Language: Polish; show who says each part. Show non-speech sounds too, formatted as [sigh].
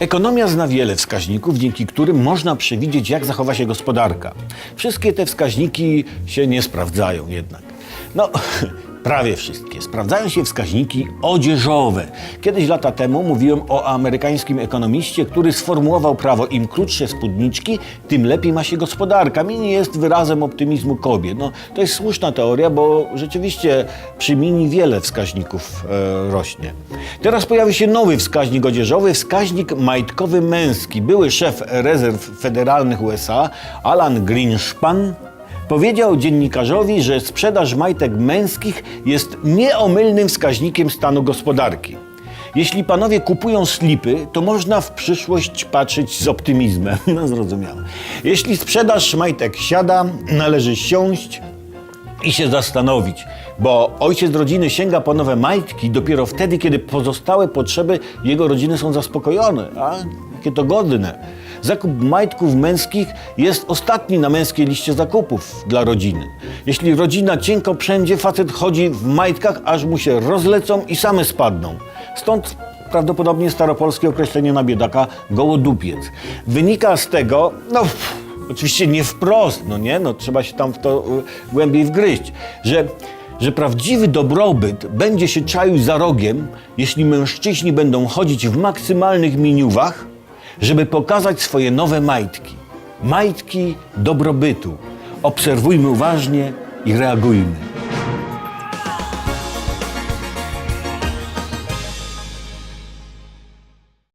Speaker 1: Ekonomia zna wiele wskaźników, dzięki którym można przewidzieć, jak zachowa się gospodarka. Wszystkie te wskaźniki się nie sprawdzają jednak. No, [laughs] prawie wszystkie. Sprawdzają się wskaźniki odzieżowe. Kiedyś lata temu mówiłem o amerykańskim ekonomiście, który sformułował prawo im krótsze spódniczki, tym lepiej ma się gospodarka. Mini jest wyrazem optymizmu kobiet. No, to jest słuszna teoria, bo rzeczywiście przy mini wiele wskaźników e, rośnie. Teraz pojawi się nowy wskaźnik odzieżowy, wskaźnik majtkowy męski. Były szef rezerw federalnych USA, Alan Greenspan, Powiedział dziennikarzowi, że sprzedaż majtek męskich jest nieomylnym wskaźnikiem stanu gospodarki. Jeśli panowie kupują slipy, to można w przyszłość patrzeć z optymizmem. [laughs] No zrozumiałe. Jeśli sprzedaż majtek siada, należy siąść i się zastanowić, bo ojciec rodziny sięga po nowe majtki dopiero wtedy, kiedy pozostałe potrzeby jego rodziny są zaspokojone. A jakie to godne. Zakup majtków męskich jest ostatni na męskiej liście zakupów dla rodziny. Jeśli rodzina cienko wszędzie, facet chodzi w majtkach, aż mu się rozlecą i same spadną. Stąd prawdopodobnie staropolskie określenie na biedaka gołodupiec. Wynika z tego, no pff, oczywiście nie wprost, no nie, no trzeba się tam w to y, głębiej wgryźć, że że prawdziwy dobrobyt będzie się czaił za rogiem, jeśli mężczyźni będą chodzić w maksymalnych miniuwach, żeby pokazać swoje nowe majtki. Majtki dobrobytu. Obserwujmy uważnie i reagujmy.